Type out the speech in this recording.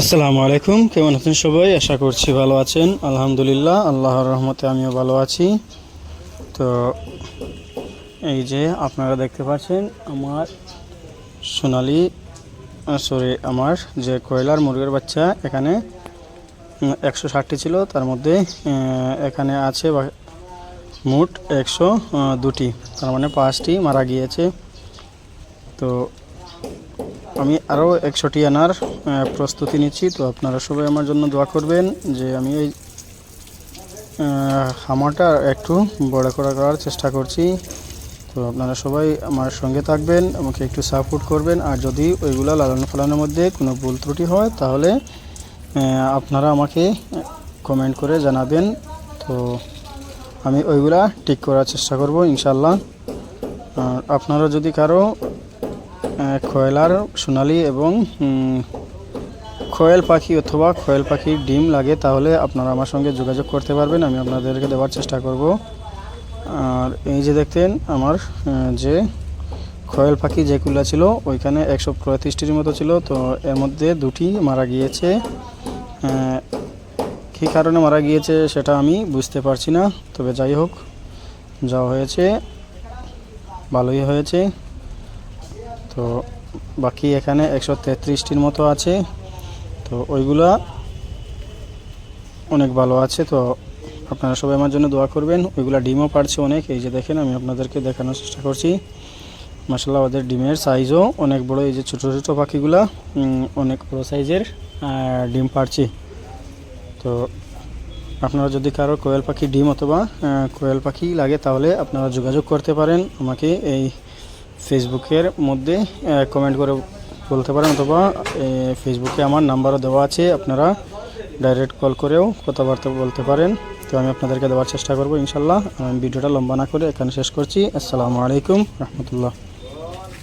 আসসালামু আলাইকুম, কেমন আছেন সবাই? আশা করছি ভালো আছেন। আলহামদুলিল্লাহ, আল্লাহর রহমতে আমিও ভালো আছি। তো এই যে আপনারা দেখতে পাচ্ছেন, আমার সোনালি সরি আমার যে কয়লার মুরগির বাচ্চা, এখানে একশো ষাটটি ছিল, তার মধ্যে এখানে আছে মোট একশো দুটি। তার মানে পাঁচটি মারা গিয়েছে। তো আমি আরও একশোটি আনার প্রস্তুতি নিচ্ছি। তো আপনারা সবাই আমার জন্য দোয়া করবেন যে আমি এই হামাটা একটু বড় করা করার চেষ্টা করছি। তো আপনারা সবাই আমার সঙ্গে থাকবেন, আমাকে একটু সাপোর্ট করবেন। আর যদি ওইগুলো লালন পালনের মধ্যে কোনো ভুল ত্রুটি হয়, তাহলে আপনারা আমাকে কমেন্ট করে জানাবেন। তো আমি ওইগুলা ঠিক করার চেষ্টা করব ইনশাল্লাহ আর আপনারা যদি কারও খয়েলার সোনালি এবং খয়েল পাখি অথবা খয়েল পাখির ডিম লাগে, তাহলে আপনারা আমার সঙ্গে যোগাযোগ করতে পারবেন, আমি আপনাদেরকে দেওয়ার চেষ্টা করব। আর এই যে দেখতেন, আমার যে খয়েল পাখি যেগুলো ছিল, ওইখানে একশো পঁয়ত্রিশটির মতো ছিল, তো এর মধ্যে দুটি মারা গিয়েছে। কী কারণে মারা গিয়েছে সেটা আমি বুঝতে পারছি না, তবে যাই হোক, যা হয়েছে, ভালোই হয়েছে। তো বাকি এখানে একশো তেত্রিশটির মতো আছে। তো ওইগুলা অনেক ভালো আছে, তো আপনারা সবাই আমার জন্য দোয়া করবেন। ওইগুলা ডিমও পারছে অনেক, এই যে দেখেন আমি আপনাদেরকে দেখানোর চেষ্টা করছি। মাসাল্লাহ ওদের ডিমের সাইজও অনেক বড়, এই যে ছোটো ছোটো পাখিগুলা অনেক বড় সাইজের ডিম পারছে। তো আপনারা যদি কারও কোয়েল পাখি ডিম অথবা কোয়েল পাখি লাগে তাহলে আপনারা যোগাযোগ করতে পারেন। আমাকে এই ফেসবুকের মধ্যে কমেন্ট করে বলতে পারেন অথবা ফেসবুকে আমার নাম্বারও দেওয়া আছে, আপনারা ডাইরেক্ট কল করেও কথাবার্তা বলতে পারেন। তো আমি আপনাদেরকে দেওয়ার চেষ্টা করব, ইনশাল্লাহ। আমি ভিডিওটা লম্বা না করে এখানে শেষ করছি। আসসালামু আলাইকুম, রহমতুল্লাহ।